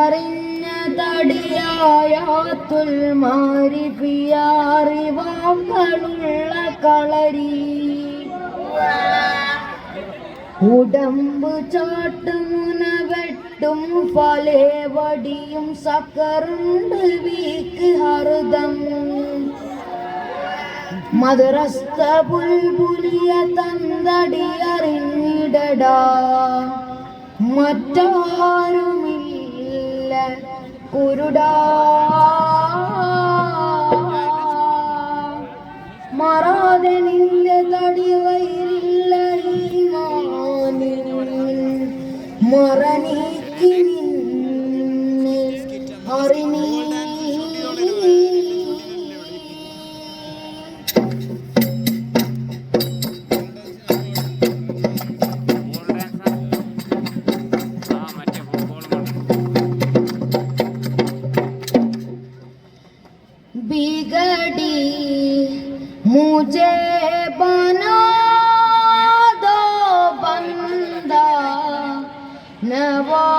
അറിഞ്ഞതടിയായാത്തുൽ മാരിഫിയാറിവാക്കളുള്ള കളരി. ഉടമ്പ് ചാട്ടുമുനവെട്ടും ഫലേവടിയും സക്കറുണ്ട് week ഹൃദം. മദ്രസ്ത പുൽപുലിയ തന്തടി അറിഞ്ഞിടടാ മറ്റാരും കുരുടാ മറാതെ നിന്റെ തടി വയറില്ല മറ 我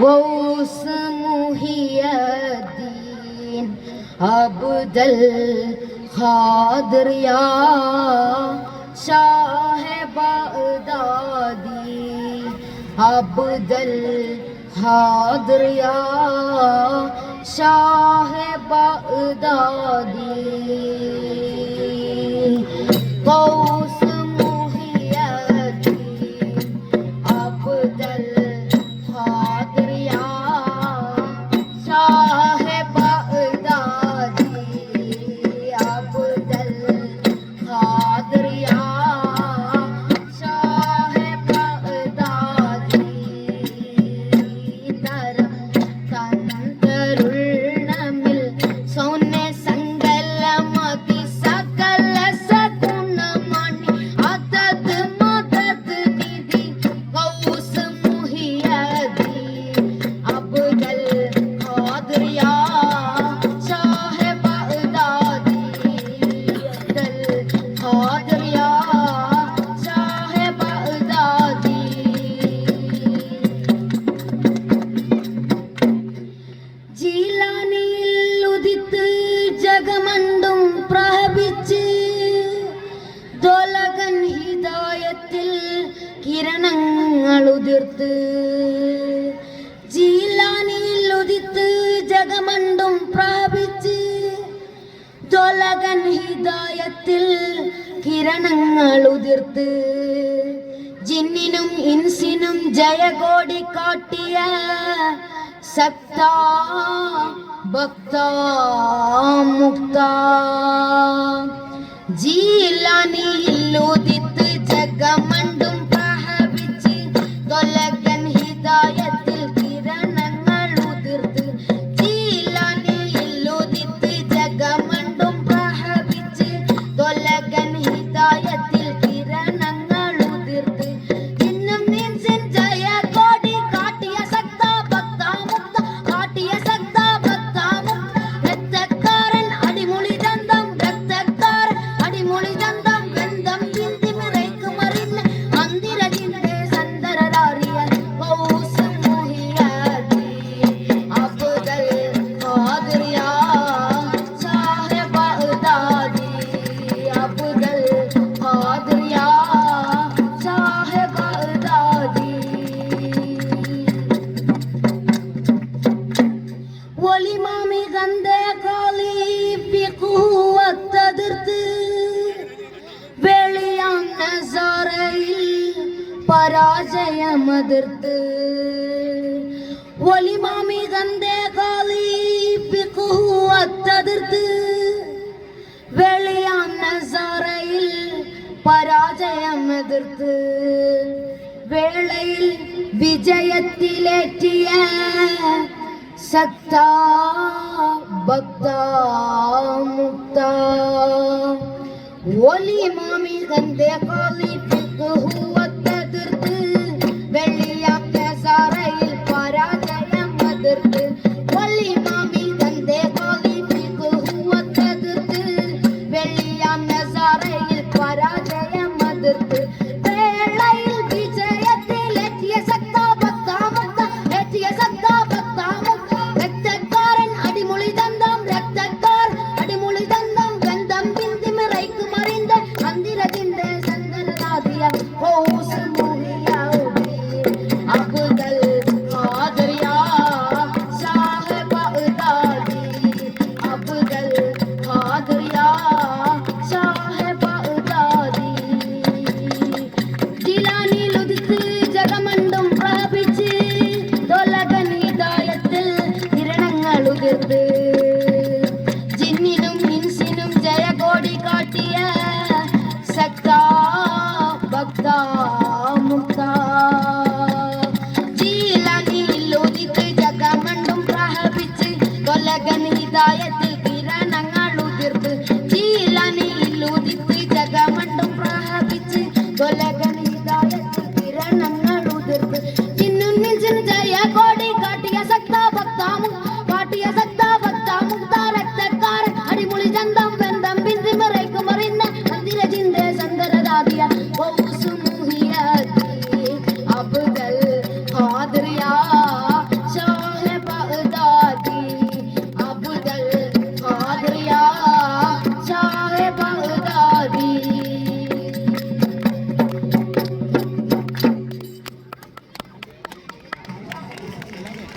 غوث محی الدین عبد الخادر یا شاہ بغدادی عبد الخادر یا شاہ بغدادی۔ അതിർത്ത് ജീലാനിയിൽ ഉദിത്ത് ജഗമണ്ടും പ്രാപിച്ച് തൊലകൻ ഹിതായത്തിൽ കിരണങ്ങൾ ഉതിർത്ത്. ജിന്നിനും ഇൻസിനും ജയകോടി കാട്ടിയ സക്ത ഭക്ത മുക്ത. ജീലാനിയിൽ ഉദിത്ത് ജഗമണ്ടും പരാജയമതിർത്ത്. ഒലിമാമി തന്റെ കാളിപ്പിക്കുവത്തതിർത്ത് വെളിയാം നസാറയിൽ പരാജയം എതിർത്ത് വേളയിൽ വിജയത്തിലേറ്റിയ സക്ത ഭക്ത മുക്ത. ഒലി മാമി തന്റെ കാളിപ്പിക്കുവ വെള്ളി